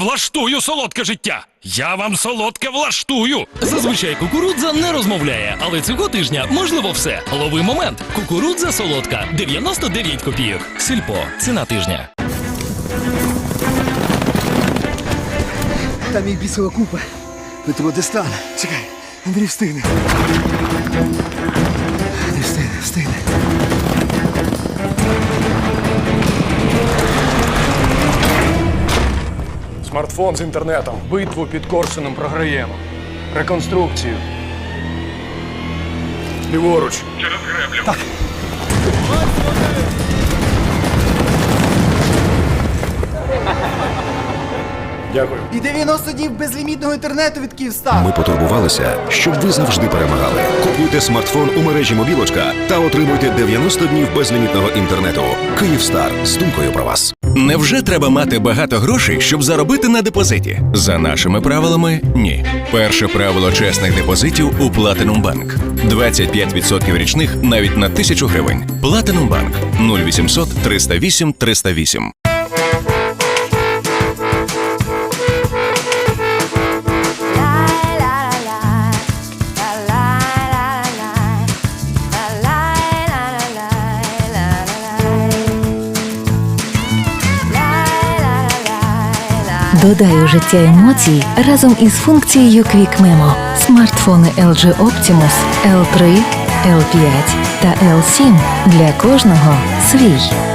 Влаштую солодке життя. Я вам солодке влаштую. Зазвичай кукурудза не розмовляє, але цього тижня можливо все. Лови момент. Кукурудза солодка 99 копійок. Сільпо. Ціна тижня. Там їх бісова купа. Петро, де стан? Чекай, Андрій встигне. Не встигне, встигне. Смартфон з інтернетом. Битву під Корсуном програємо. Реконструкцію. Ліворуч. Через греблю. Дякую. І 90 днів безлімітного інтернету від Київстар. Ми потурбувалися, щоб ви завжди перемагали. Купуйте смартфон у мережі Мобілочка та отримуйте 90 днів безлімітного інтернету. Київстар з думкою про вас. Невже треба мати багато грошей, щоб заробити на депозиті? За нашими правилами ні. Перше правило чесних депозитів у Platinum Bank. 25% річних навіть на 1000 гривень. Platinum Bank 0800 308 308. Додай у життя емоцій разом із функцією Quick Memo. Смартфони LG Optimus L3, L5 та L7 для кожного свій.